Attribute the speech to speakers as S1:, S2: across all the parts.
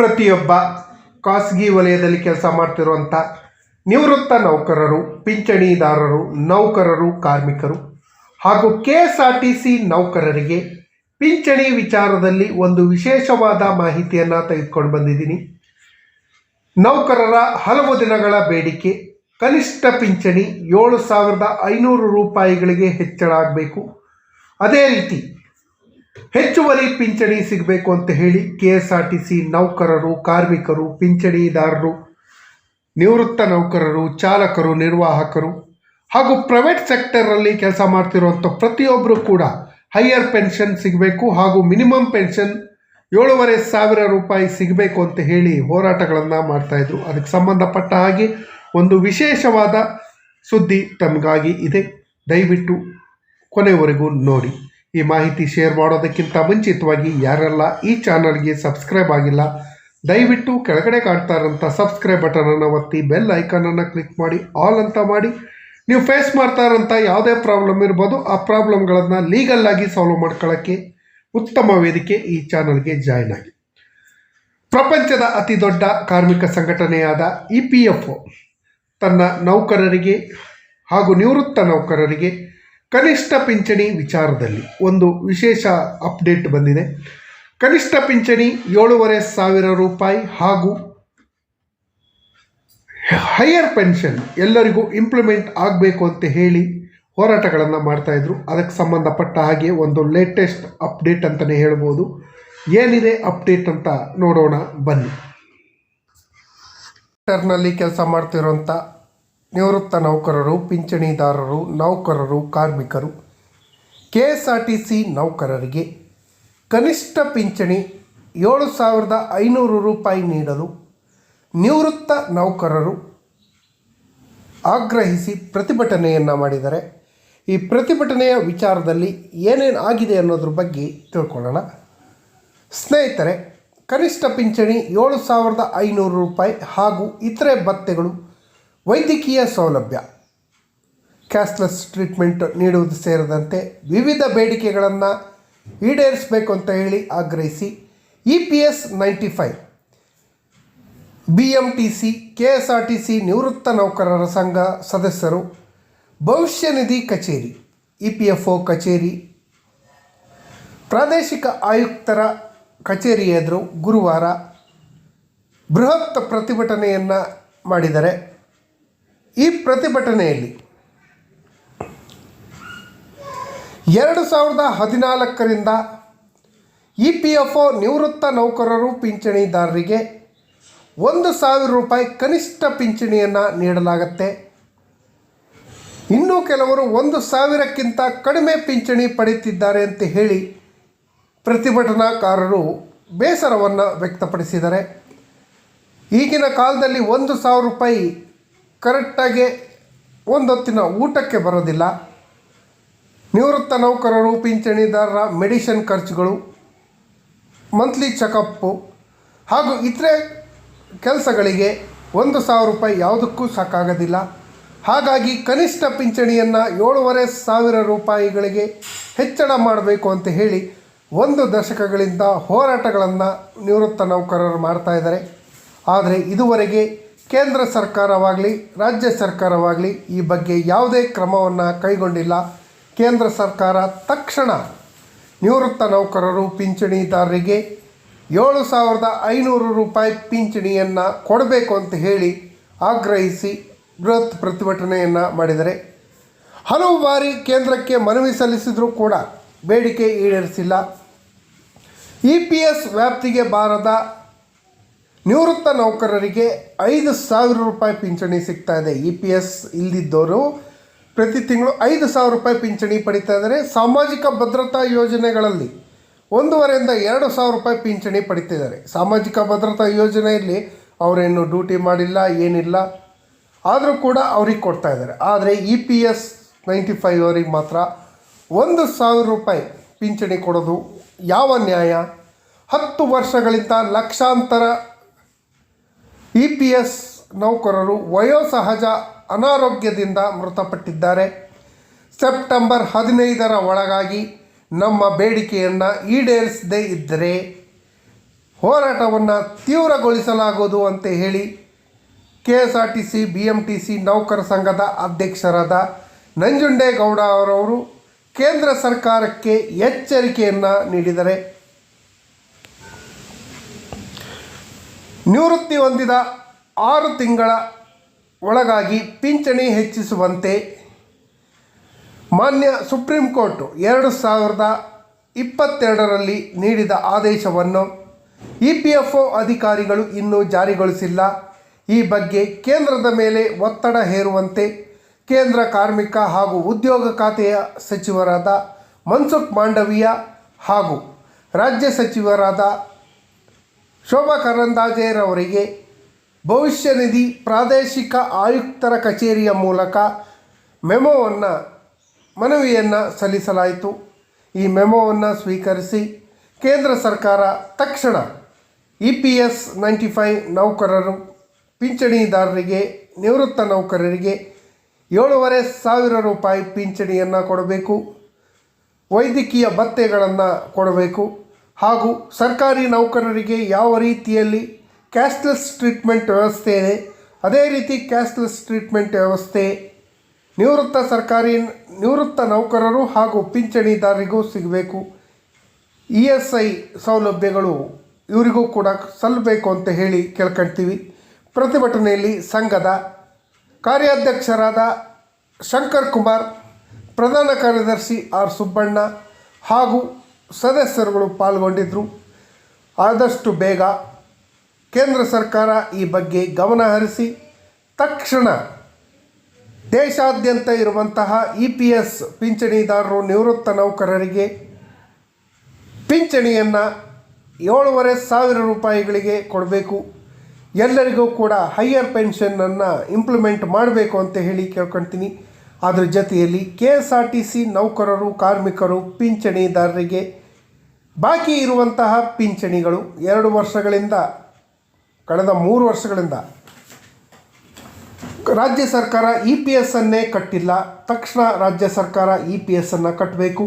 S1: ಪ್ರತಿಯೊಬ್ಬ ಖಾಸಗಿ ವಲಯದಲ್ಲಿ ಕೆಲಸ ಮಾಡ್ತಿರುವಂಥ ನಿವೃತ್ತ ನೌಕರರು, ಪಿಂಚಣಿದಾರರು, ನೌಕರರು, ಕಾರ್ಮಿಕರು ಹಾಗೂ K S R T C ನೌಕರರಿಗೆ ಪಿಂಚಣಿ ವಿಚಾರದಲ್ಲಿ ಒಂದು ವಿಶೇಷವಾದ ಮಾಹಿತಿಯನ್ನು ತೆಗೆದುಕೊಂಡು ಬಂದಿದ್ದೀನಿ. ನೌಕರರ ಹಲವು ದಿನಗಳ ಬೇಡಿಕೆ, ಕನಿಷ್ಠ ಪಿಂಚಣಿ ಏಳು ಸಾವಿರದ ಐನೂರು ರೂಪಾಯಿಗಳಿಗೆ ಹೆಚ್ಚಳ ಆಗಬೇಕು. ಅದೇ ರೀತಿ ಹೆಚ್ಚುವರಿ ಪಿಂಚಣಿ ಸಿಗಬೇಕು ಅಂತ ಹೇಳಿ K S R T C ನೌಕರರು, ಕಾರ್ಮಿಕರು, ಪಿಂಚಣಿದಾರರು, ನಿವೃತ್ತ ನೌಕರರು, ಚಾಲಕರು, ನಿರ್ವಾಹಕರು ಹಾಗೂ ಪ್ರೈವೇಟ್ ಸೆಕ್ಟರಲ್ಲಿ ಕೆಲಸ ಮಾಡ್ತಿರುವಂಥ ಪ್ರತಿಯೊಬ್ಬರು ಕೂಡ ಹೈಯರ್ ಪೆನ್ಷನ್ ಸಿಗಬೇಕು ಹಾಗೂ ಮಿನಿಮಮ್ ಪೆನ್ಷನ್ ಏಳುವರೆ ಸಾವಿರ ರೂಪಾಯಿ ಸಿಗಬೇಕು ಅಂತ ಹೇಳಿ ಹೋರಾಟಗಳನ್ನು ಮಾಡ್ತಾಯಿದ್ರು ಅದಕ್ಕೆ ಸಂಬಂಧಪಟ್ಟ ಹಾಗೆ ಒಂದು ವಿಶೇಷವಾದ ಸುದ್ದಿ ತಮಗಾಗಿ ಇದೆ. ದಯವಿಟ್ಟು ಕೊನೆವರೆಗೂ ನೋಡಿ. ಈ ಮಾಹಿತಿ ಶೇರ್ ಮಾಡೋದಕ್ಕಿಂತ ಮುಂಚಿತವಾಗಿ ಯಾರೆಲ್ಲ ಈ ಚಾನಲ್ಗೆ ಸಬ್ಸ್ಕ್ರೈಬ್ ಆಗಿಲ್ಲ, ದಯವಿಟ್ಟು ಕೆಳಗಡೆ ಕಾಣ್ತಾ ಇರೋಂಥ ಸಬ್ಸ್ಕ್ರೈಬ್ ಬಟನನ್ನು ಒತ್ತಿ ಬೆಲ್ ಐಕಾನನ್ನು ಕ್ಲಿಕ್ ಮಾಡಿ ಆಲ್ ಅಂತ ಮಾಡಿ. ನೀವು ಫೇಸ್ ಮಾಡ್ತಾ ಇರೋಂಥ ಯಾವುದೇ ಪ್ರಾಬ್ಲಮ್ ಇರ್ಬೋದು, ಆ ಪ್ರಾಬ್ಲಮ್ಗಳನ್ನು ಲೀಗಲ್ ಆಗಿ ಸಾಲ್ವ್ ಮಾಡ್ಕೊಳ್ಳೋಕ್ಕೆ ಉತ್ತಮ ವೇದಿಕೆ ಈ ಚಾನಲ್ಗೆ ಜಾಯ್ನ್ ಆಗಿ. ಪ್ರಪಂಚದ ಅತಿ ದೊಡ್ಡ ಕಾರ್ಮಿಕ ಸಂಘಟನೆಯಾದ ಇ ಪಿ ಎಫ್ ತನ್ನ ನೌಕರರಿಗೆ ಹಾಗೂ ನಿವೃತ್ತ ನೌಕರರಿಗೆ ಕನಿಷ್ಠ ಪಿಂಚಣಿ ವಿಚಾರದಲ್ಲಿ ಒಂದು ವಿಶೇಷ ಅಪ್ಡೇಟ್ ಬಂದಿದೆ. ಕನಿಷ್ಠ ಪಿಂಚಣಿ ಏಳೂವರೆ ಸಾವಿರ ರೂಪಾಯಿ ಹಾಗೂ ಹೈಯರ್ ಪೆನ್ಷನ್ ಎಲ್ಲರಿಗೂ ಇಂಪ್ಲಿಮೆಂಟ್ ಆಗಬೇಕು ಅಂತ ಹೇಳಿ ಹೋರಾಟಗಳನ್ನು ಮಾಡ್ತಾಯಿದ್ರು ಅದಕ್ಕೆ ಸಂಬಂಧಪಟ್ಟ ಹಾಗೆ ಒಂದು ಲೇಟೆಸ್ಟ್ ಅಪ್ಡೇಟ್ ಅಂತಲೇ ಹೇಳ್ಬೋದು. ಏನಿದೆ ಅಪ್ಡೇಟ್ ಅಂತ ನೋಡೋಣ. ಬನ್ನಿ. ಟರ್ನಲ್ಲಿ ಕೆಲಸ ಮಾಡ್ತಿರೋಂಥ ನಿವೃತ್ತ ನೌಕರರು, ಪಿಂಚಣಿದಾರರು, ನೌಕರರು, ಕಾರ್ಮಿಕರು. K S R T C ನೌಕರರಿಗೆ ಕನಿಷ್ಠ ಪಿಂಚಣಿ ಏಳು ಸಾವಿರದ ಐನೂರು ರೂಪಾಯಿ ನೀಡಲು ನಿವೃತ್ತ ನೌಕರರು ಆಗ್ರಹಿಸಿ ಪ್ರತಿಭಟನೆಯನ್ನು ಮಾಡಿದರೆ. ಈ ಪ್ರತಿಭಟನೆಯ ವಿಚಾರದಲ್ಲಿ ಏನೇನು ಆಗಿದೆ ಅನ್ನೋದ್ರ ಬಗ್ಗೆ ತಿಳ್ಕೊಳ್ಳೋಣ. ಸ್ನೇಹಿತರೆ, ಕನಿಷ್ಠ ಪಿಂಚಣಿ ಏಳು ಸಾವಿರದ ಐನೂರು ರೂಪಾಯಿ ಹಾಗೂ ಇತರೆ ಭತ್ಯೆಗಳು ವೈದ್ಯಕೀಯ ಸೌಲಭ್ಯ. ಕ್ಯಾಶ್ಲೆಸ್ ಟ್ರೀಟ್ಮೆಂಟ್ ನೀಡುವುದು ಸೇರಿದಂತೆ ವಿವಿಧ ಬೇಡಿಕೆಗಳನ್ನು ಈಡೇರಿಸಬೇಕು ಅಂತ ಹೇಳಿ ಆಗ್ರಹಿಸಿ E P S ninety five, B M T C, K S R T C ನಿವೃತ್ತ ನೌಕರರ ಸಂಘ ಸದಸ್ಯರು, ಭವಿಷ್ಯ ನಿಧಿ ಕಚೇರಿ, ಇ ಪಿ ಎಫ್ ಒ ಕಚೇರಿ, ಪ್ರಾದೇಶಿಕ ಆಯುಕ್ತರ ಕಚೇರಿ ಎದುರು ಗುರುವಾರ ಬೃಹತ್ ಪ್ರತಿಭಟನೆಯನ್ನು ಮಾಡಿದರೆ ಈ ಪ್ರತಿಭಟನೆಯಲ್ಲಿ ಎರಡು ಸಾವಿರದ ಹದಿನಾಲ್ಕರಿಂದ ಇ ಪಿ ಎಫ್ ಒ ನಿವೃತ್ತ ನೌಕರರು ಪಿಂಚಣಿದಾರರಿಗೆ ಒಂದು ಸಾವಿರ ರೂಪಾಯಿ ಕನಿಷ್ಠ ಪಿಂಚಣಿಯನ್ನು ನೀಡಲಾಗತ್ತೆ. ಇನ್ನೂ ಕೆಲವರು ಒಂದು ಸಾವಿರಕ್ಕಿಂತ ಕಡಿಮೆ ಪಿಂಚಣಿ ಪಡೆಯುತ್ತಿದ್ದಾರೆ ಅಂತ ಹೇಳಿ ಪ್ರತಿಭಟನಾಕಾರರು ಬೇಸರವನ್ನು ವ್ಯಕ್ತಪಡಿಸಿದ್ದಾರೆ. ಈಗಿನ ಕಾಲದಲ್ಲಿ ಒಂದು ಸಾವಿರ ರೂಪಾಯಿ ಕರೆಕ್ಟಾಗಿ ಒಂದೊತ್ತಿನ ಊಟಕ್ಕೆ ಬರೋದಿಲ್ಲ. ನಿವೃತ್ತ ನೌಕರರು, ಪಿಂಚಣಿದಾರರ ಮೆಡಿಷನ್ ಖರ್ಚುಗಳು, ಮಂತ್ಲಿ ಚೆಕಪ್ಪು ಹಾಗೂ ಇತರೆ ಕೆಲಸಗಳಿಗೆ ಒಂದು ಸಾವಿರ ರೂಪಾಯಿ ಯಾವುದಕ್ಕೂ ಸಾಕಾಗೋದಿಲ್ಲ. ಹಾಗಾಗಿ ಕನಿಷ್ಠ ಪಿಂಚಣಿಯನ್ನು ಏಳುವರೆ ಸಾವಿರ ರೂಪಾಯಿಗಳಿಗೆ ಹೆಚ್ಚಳ ಮಾಡಬೇಕು ಅಂತ ಹೇಳಿ ಒಂದು ದಶಕಗಳಿಂದ ಹೋರಾಟಗಳನ್ನು ನಿವೃತ್ತ ನೌಕರರು ಮಾಡ್ತಾಯಿದ್ದಾರೆ ಆದರೆ ಇದುವರೆಗೆ ಕೇಂದ್ರ ಸರ್ಕಾರವಾಗಲಿ, ರಾಜ್ಯ ಸರ್ಕಾರವಾಗಲಿ ಈ ಬಗ್ಗೆ ಯಾವುದೇ ಕ್ರಮವನ್ನು ಕೈಗೊಂಡಿಲ್ಲ. ಕೇಂದ್ರ ಸರ್ಕಾರ ತಕ್ಷಣ ನಿವೃತ್ತ ನೌಕರರು ಪಿಂಚಣಿದಾರರಿಗೆ ಏಳು ಸಾವಿರದ ಐನೂರು ರೂಪಾಯಿ ಪಿಂಚಣಿಯನ್ನು ಕೊಡಬೇಕು ಅಂತ ಹೇಳಿ ಆಗ್ರಹಿಸಿ ಬೃಹತ್ ಪ್ರತಿಭಟನೆಯನ್ನು ಮಾಡಿದರೆ ಹಲವು ಬಾರಿ ಕೇಂದ್ರಕ್ಕೆ ಮನವಿ ಸಲ್ಲಿಸಿದರೂ ಕೂಡ ಬೇಡಿಕೆ ಈಡೇರಿಸಿಲ್ಲ. ಇ ಪಿ ಎಸ್ ವ್ಯಾಪ್ತಿಗೆ ಬಾರದ ನಿವೃತ್ತ ನೌಕರರಿಗೆ ಐದು ಸಾವಿರ ರೂಪಾಯಿ ಪಿಂಚಣಿ ಸಿಗ್ತಾ ಇದೆ. ಇ ಪಿ ಎಸ್ ಇಲ್ದಿದ್ದವರು ಪ್ರತಿ ತಿಂಗಳು ಐದು ಸಾವಿರ ರೂಪಾಯಿ ಪಿಂಚಣಿ ಪಡಿತಾ ಇದ್ದಾರೆ. ಸಾಮಾಜಿಕ ಭದ್ರತಾ ಯೋಜನೆಗಳಲ್ಲಿ ಒಂದೂವರೆಯಿಂದ ಎರಡು ಸಾವಿರ ರೂಪಾಯಿ ಪಿಂಚಣಿ ಪಡಿತಿದ್ದಾರೆ ಸಾಮಾಜಿಕ ಭದ್ರತಾ ಯೋಜನೆಯಲ್ಲಿ ಅವರೇನು ಡ್ಯೂಟಿ ಮಾಡಿಲ್ಲ, ಏನಿಲ್ಲ, ಆದರೂ ಕೂಡ ಅವ್ರಿಗೆ ಕೊಡ್ತಾ ಇದ್ದಾರೆ. ಆದರೆ E P S ninety five ಅವರಿಗೆ ಮಾತ್ರ ಒಂದು ಸಾವಿರ ರೂಪಾಯಿ ಪಿಂಚಣಿ ಕೊಡೋದು ಯಾವ ನ್ಯಾಯ? ಹತ್ತು ವರ್ಷಗಳಿಂದ ಲಕ್ಷಾಂತರ ಇ ಪಿ ಎಸ್ ನೌಕರರು ವಯೋಸಹಜ ಅನಾರೋಗ್ಯದಿಂದ ಮೃತಪಟ್ಟಿದ್ದಾರೆ. ಸೆಪ್ಟೆಂಬರ್ ಹದಿನೈದರ ಒಳಗಾಗಿ ನಮ್ಮ ಬೇಡಿಕೆಯನ್ನು ಈಡೇರಿಸದೇ ಇದ್ದರೆ ಹೋರಾಟವನ್ನು ತೀವ್ರಗೊಳಿಸಲಾಗುವುದು ಅಂತ ಹೇಳಿ K S R T C, B M T C ನೌಕರ ಸಂಘದ ಅಧ್ಯಕ್ಷರಾದ ನಂಜುಂಡೇಗೌಡ ಅವರವರು ಕೇಂದ್ರ ಸರ್ಕಾರಕ್ಕೆ ಎಚ್ಚರಿಕೆಯನ್ನು ನೀಡಿದರೆ. ನಿವೃತ್ತಿ ಹೊಂದಿದ ಆರು ತಿಂಗಳ ಒಳಗಾಗಿ ಪಿಂಚಣಿ ಹೆಚ್ಚಿಸುವಂತೆ ಮಾನ್ಯ ಸುಪ್ರೀಂ ಕೋರ್ಟ್ ಎರಡು ಸಾವಿರದ ಇಪ್ಪತ್ತೆರಡರಲ್ಲಿ ನೀಡಿದ ಆದೇಶವನ್ನು ಇ ಪಿ ಎಫ್ ಒ ಅಧಿಕಾರಿಗಳು ಇನ್ನೂ ಜಾರಿಗೊಳಿಸಿಲ್ಲ. ಈ ಬಗ್ಗೆ ಕೇಂದ್ರದ ಮೇಲೆ ಒತ್ತಡ ಹೇರುವಂತೆ ಕೇಂದ್ರ ಕಾರ್ಮಿಕ ಹಾಗೂ ಉದ್ಯೋಗ ಖಾತೆಯ ಸಚಿವರಾದ ಮನ್ಸುಖ್ ಮಾಂಡವೀಯ ಹಾಗೂ ರಾಜ್ಯ ಸಚಿವರಾದ ಶೋಭಾ ಕರಂದಾಜೆರವರಿಗೆ ಭವಿಷ್ಯ ನಿಧಿ ಪ್ರಾದೇಶಿಕ ಆಯುಕ್ತರ ಕಚೇರಿಯ ಮೂಲಕ ಮೆಮೊವನ್ನು, ಮನವಿಯನ್ನು ಸಲ್ಲಿಸಲಾಯಿತು. ಈ ಮೆಮೊವನ್ನು ಸ್ವೀಕರಿಸಿ ಕೇಂದ್ರ ಸರ್ಕಾರ ತಕ್ಷಣ E P S ninety five ನೌಕರರು, ಪಿಂಚಣಿದಾರರಿಗೆ, ನಿವೃತ್ತ ನೌಕರರಿಗೆ ಏಳೂವರೆ ಸಾವಿರ ರೂಪಾಯಿ ಪಿಂಚಣಿಯನ್ನು ಕೊಡಬೇಕು. ವೈದ್ಯಕೀಯ ಭತ್ಯೆಗಳನ್ನು ಕೊಡಬೇಕು. ಹಾಗೂ ಸರ್ಕಾರಿ ನೌಕರರಿಗೆ ಯಾವ ರೀತಿಯಲ್ಲಿ ಕ್ಯಾಶ್ಲೆಸ್ ಟ್ರೀಟ್ಮೆಂಟ್ ವ್ಯವಸ್ಥೆ ಇದೆ, ಅದೇ ರೀತಿ ಕ್ಯಾಶ್ಲೆಸ್ ಟ್ರೀಟ್ಮೆಂಟ್ ವ್ಯವಸ್ಥೆ ನಿವೃತ್ತ ಸರ್ಕಾರಿ ನಿವೃತ್ತ ನೌಕರರು ಹಾಗೂ ಪಿಂಚಣಿದಾರರಿಗೂ ಸಿಗಬೇಕು. ಇ ಎಸ್ ಐ ಸೌಲಭ್ಯಗಳು ಇವರಿಗೂ ಕೂಡ ಸಲ್ಲಬೇಕು ಅಂತ ಹೇಳಿ ಕೇಳ್ಕೊಳ್ತೀವಿ ಪ್ರತಿಭಟನೆಯಲ್ಲಿ ಸಂಘದ ಕಾರ್ಯಾಧ್ಯಕ್ಷರಾದ ಶಂಕರ್ ಕುಮಾರ್, ಪ್ರಧಾನ ಕಾರ್ಯದರ್ಶಿ ಆರ್ ಸುಬ್ಬಣ್ಣ ಹಾಗೂ ಸದಸ್ಯರುಗಳು ಪಾಲ್ಗೊಂಡಿದ್ದರು ಆದಷ್ಟು ಬೇಗ ಕೇಂದ್ರ ಸರ್ಕಾರ ಈ ಬಗ್ಗೆ ಗಮನ ಹರಿಸಿ, ತಕ್ಷಣ ದೇಶಾದ್ಯಂತ ಇರುವಂತಹ ಇ ಪಿ ಎಸ್ ಪಿಂಚಣಿದಾರರು ನಿವೃತ್ತ ನೌಕರರಿಗೆ ಪಿಂಚಣಿಯನ್ನು ಏಳೂವರೆ ಸಾವಿರ ರೂಪಾಯಿಗಳಿಗೆ ಕೊಡಬೇಕು. ಎಲ್ಲರಿಗೂ ಕೂಡ ಹೈಯರ್ ಪೆನ್ಷನನ್ನು ಇಂಪ್ಲಿಮೆಂಟ್ ಮಾಡಬೇಕು ಅಂತ ಹೇಳಿ ಕೇಳ್ಕೊಳ್ತೀನಿ ಅದರ ಜೊತೆಯಲ್ಲಿ K S R T C ನೌಕರರು, ಕಾರ್ಮಿಕರು, ಪಿಂಚಣಿದಾರರಿಗೆ ಬಾಕಿ ಇರುವಂತಹ ಪಿಂಚಣಿಗಳು ಎರಡು ವರ್ಷಗಳಿಂದ, ಕಳೆದ ಮೂರು ವರ್ಷಗಳಿಂದ. ರಾಜ್ಯ ಸರ್ಕಾರ ಇ ಪಿ ಎಸ್ ಅನ್ನೇ ಕಟ್ಟಿಲ್ಲ. ತಕ್ಷಣ ರಾಜ್ಯ ಸರ್ಕಾರ ಇ ಪಿ ಎಸ್ ಅನ್ನು ಕಟ್ಟಬೇಕು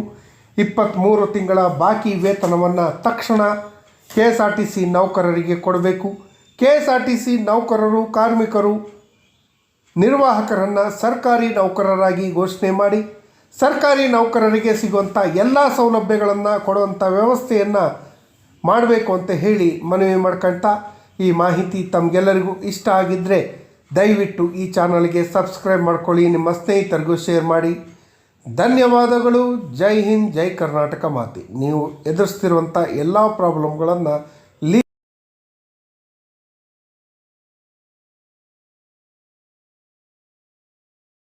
S1: ಇಪ್ಪತ್ತ್ಮೂರು ತಿಂಗಳ ಬಾಕಿ ವೇತನವನ್ನು ತಕ್ಷಣ K S R T C ನೌಕರರಿಗೆ ಕೊಡಬೇಕು. K S R T C ನೌಕರರು, ಕಾರ್ಮಿಕರು, ನಿರ್ವಾಹಕರನ್ನು ಸರ್ಕಾರಿ ನೌಕರರಾಗಿ ಘೋಷಣೆ ಮಾಡಿ ಸರ್ಕಾರಿ ನೌಕರರಿಗೆ ಸಿಗುವಂಥ ಎಲ್ಲ ಸೌಲಭ್ಯಗಳನ್ನು ಕೊಡುವಂಥ ವ್ಯವಸ್ಥೆಯನ್ನು ಮಾಡಬೇಕು ಅಂತ ಹೇಳಿ ಮನವಿ ಮಾಡ್ಕೊಳ್ತಾ ಈ ಮಾಹಿತಿ ತಮಗೆಲ್ಲರಿಗೂ ಇಷ್ಟ ಆಗಿದ್ದರೆ ದಯವಿಟ್ಟು ಈ ಚಾನಲ್ಗೆ ಸಬ್ಸ್ಕ್ರೈಬ್ ಮಾಡ್ಕೊಳ್ಳಿ, ನಿಮ್ಮ ಸ್ನೇಹಿತರಿಗೂ ಶೇರ್ ಮಾಡಿ. ಧನ್ಯವಾದಗಳು. ಜೈ ಹಿಂದ್, ಜೈ ಕರ್ನಾಟಕ ಮಾತೆ. ನೀವು ಎದುರಿಸ್ತಿರುವಂಥ ಎಲ್ಲ ಪ್ರಾಬ್ಲಮ್ಗಳನ್ನು